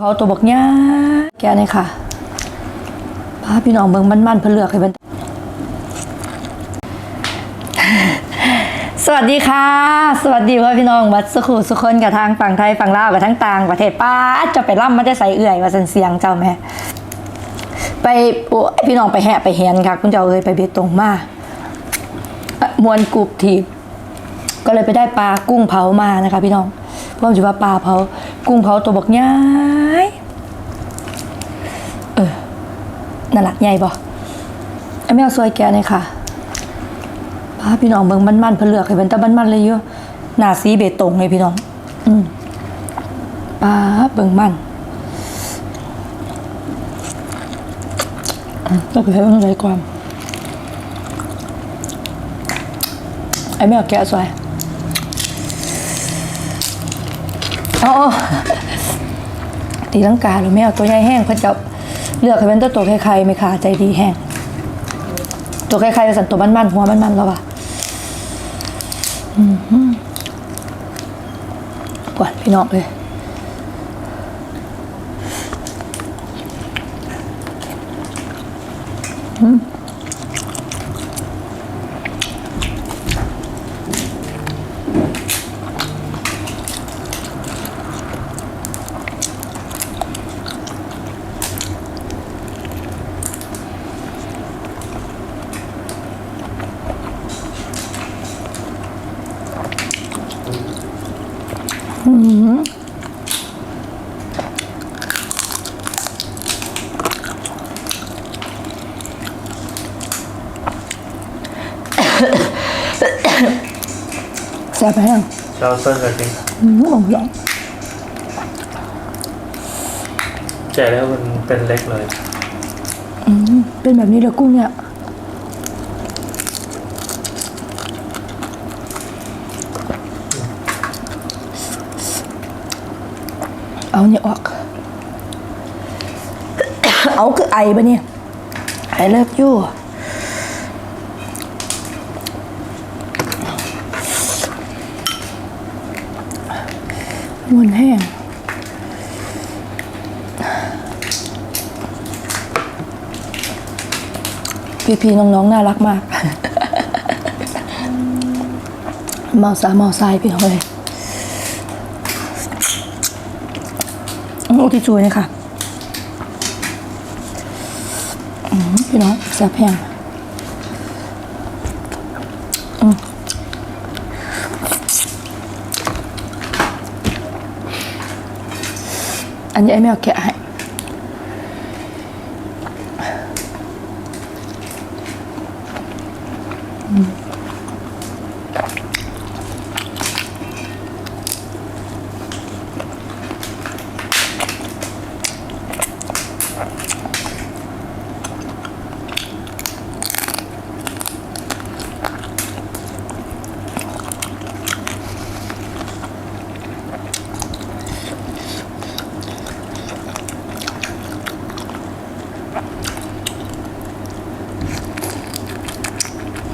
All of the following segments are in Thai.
เขาตัวบอกเนี่ยแกนี่ค่ะพาพี่น้องเบิ่งมันๆเพื่อเลือกให้เป็นสวัสดีค่ะ สวัสดีพ่อพี่น้องบัดสุขุสุคนกับทางฝั่งไทยฝั่งลาวกับทั้งต่างประเทศป้าจะไปร่ำมันจะใส่เอื่อยว่าสันเสียงเจ้าแม่ไปโอ้พี่น้องไปแหะไปเห็นค่ะ คุณเจ้าเอ้ยไปเบตงมาเอ่อมวนกรุบทีก็เลยไปได้ปลากุ้งเผามานะคะ พี่น้องเพราะว่าปลาเผา กุ้งเผาตัวบอกง่ายเออนั่นแหละใหญ่บ่ไอ้แมวซวยแกนี่ค่ะพาพี่น้องเบิ่งมันๆเพื่อเลือกให้เป็นตะมันๆเลยเยอะหน้าสีเบตงเลยพี่น้อง อืมปลาเบิ่งมันต้องไปให้มันใจความไอ้แมวแกะซอย อ๋อตีลังกาหรือแมวตัวใหญ่แห้งเพิ่นจะเลือกให้เป็นตัวตัวไข่ๆไหมคะใจดีแห้งตัวไข่ๆสันตัวมันๆหัวมันๆแล้วว่ะอืมหวาดพี่น้องเลยอืม แซ่บไหมอะเราเซิร์ชกันสิอืมลองลองแกะแล้วมันเป็นเล็กเลย อืมเป็นแบบนี้เลยกุ้งเนี่ย เอาเนี่ยออก เอาคือไอปะเนี่ยไอเลิฟยูมันแห้งพี่ๆน้องๆ น่ารักมาก เมาสาเมาทรายพี่น้องเลย โอ้ที่ช่วยนะคะอืมพี่น้องแซ่บแพงอืมอันนี้ไอ้แมวแกะให้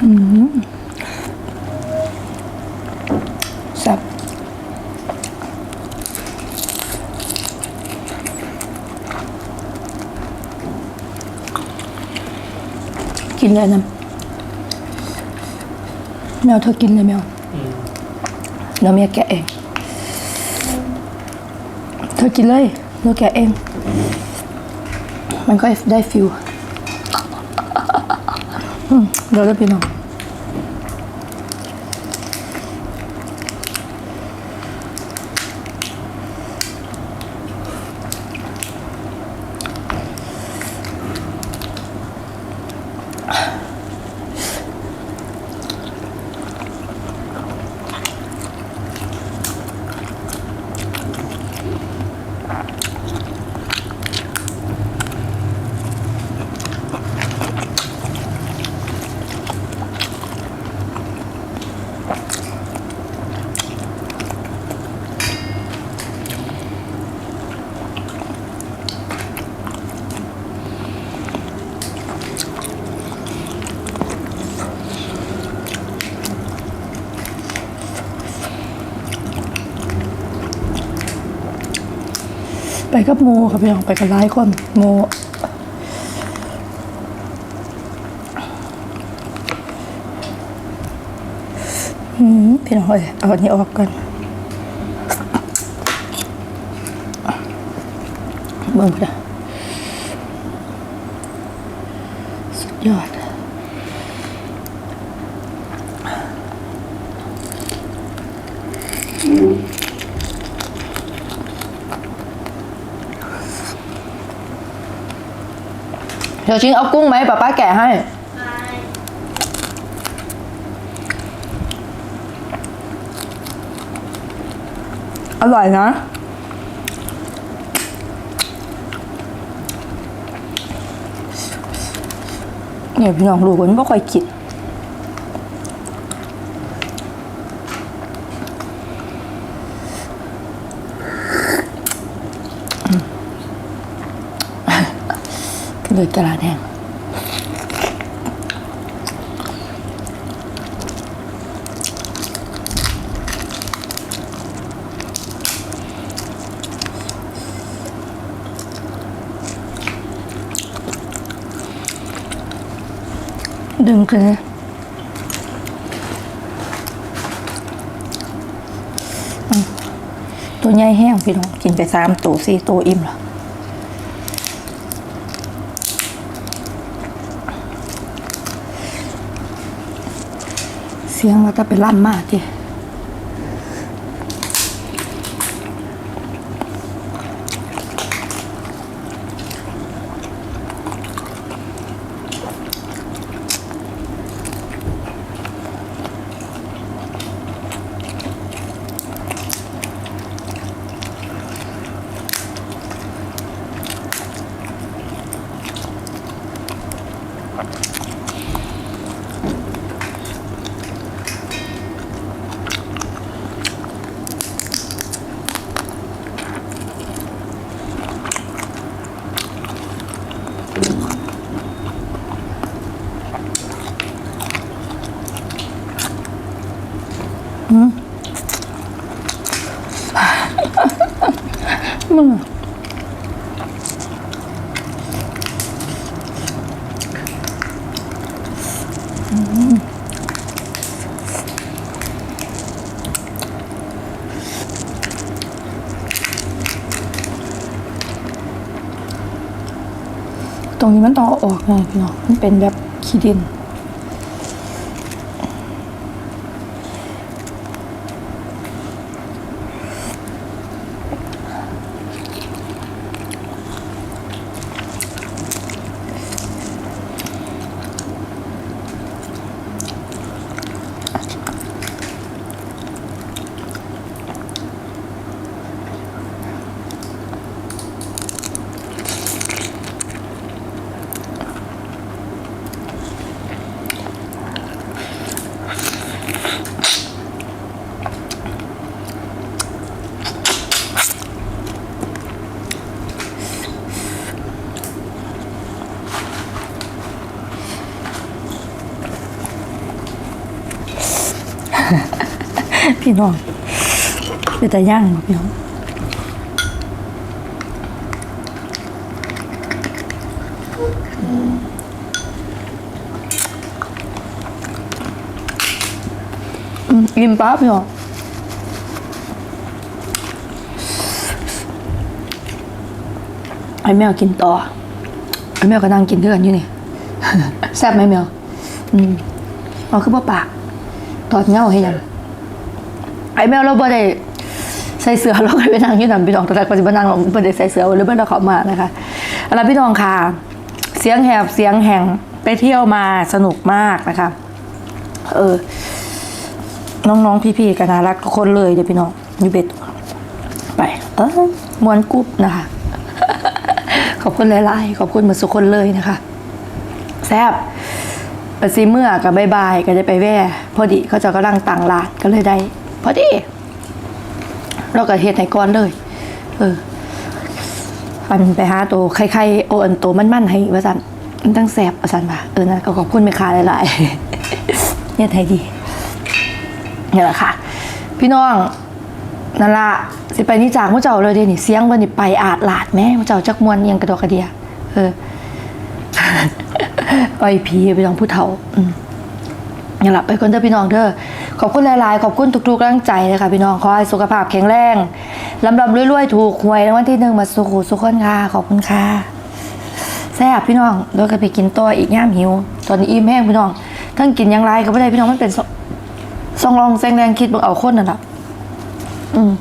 แซ่บกินเลยนะแมวเธอกินเลยแมวอืมเราเมียแกะเอง เธอกินเลยเราแกะเอง มันก็ได้ฟิลอืมเดี๋ยวเราไปน้อง ไปกับโมค่ะพี่น้องไปกันหลายคนโมอืมพี่น้องเอยเอาอันนี้ออกก่อนเบิ่งจ้ะสุดยอด เดี๋ยวชิงเอากุ้งไหมป้าป้าแกะให้ อร่อยนะ เนี่ยพี่น้องรู้กันไม่ค่อยกิน เลยกระดาษแห้งดึงขึ้นตัวใหญ่แห้งพี่น้องกินไปสามตัวสี่ตัวอิ่มแล้ว สียงว่าจะไปล่ำมากที นี้มันต้องเอาออกไงพี่น้องมันเป็นแบบขี้ดิน พี่น้องเป็นแต่ย่างพี่น้องอืมอิ่มป้าพี่น้องไอ้แมวกินต่อไอ้แมวก็นั่งกินด้วยกันอยู่นี่แซ่บไหมแมวอืมเอาคือบ่ปาก ตอดเงาให้ยัง ไอ้แมวเราบ่ได้ใส่เสื้อเราก็ไปนั่งอยู่นั่นพี่น้องแต่แต่ปัจจุบันนั่งเราบ่ได้ใส่เสื้อหรือบ่ได้เขามานะคะแล้วพี่น้องค่ะ เสียงแหบเสียงแห่งไปเที่ยวมาสนุกมากนะคะ เออ น้องๆพี่ๆกันน่ารักทุกคนเลยเดี๋ยวพี่น้องอยู่เบ็ดไป เออมวนกุ๊บนะคะ ขอบคุณหลายๆขอบคุณเหมือนสุกคนเลยนะคะ แซบปซีเมื่อกับบายบายก็ได้ไปแว่ พอดีเขาจะกำลังต่างลาดก็เลยได้ พอดี เราก็เฮ็ดให้ก่อนเลย เออปันไปหาตัวไข่ๆโออันตัวมันๆให้ว่าสันมันตั้งแสบว่าสันป่ะเออนะก็ขอบคุณแม่ค้าหลายๆเนี่ยไทยดีเนี่ยแหละค่ะ พี่น้องนั่นละสิไปนี่จากมุเจ้าเลยเดี๋ยวนี่เสียงวันนี่ไปอาดลาดแม่มุเจ้าจักมวนยังกระดอกกระเดียเออปล่อยผีไปลองผู้เฒ่า อืม อย่าหลับไปคนเด้อพี่น้องเด้อขอบคุณหลาย ๆ ขอบคุณทุกๆกำลังใจเลยค่ะพี่น้องขอให้สุขภาพแข็งแรงลำลำรวยๆ ถูกหวยรางวัลที่หนึ่งมาสุขุสุขคนค่ะขอบคุณค่ะแซ่บพี่น้องเดี๋ยวก็ไปกินตัวอีกย่ามหิว ตอนนี้อิ่มแห้งพี่น้องทั้งกินยังไรก็ไม่ได้พี่น้องมันเป็นซองรองแซงแรงคิดมึงเอาคนนั่นแหละอืม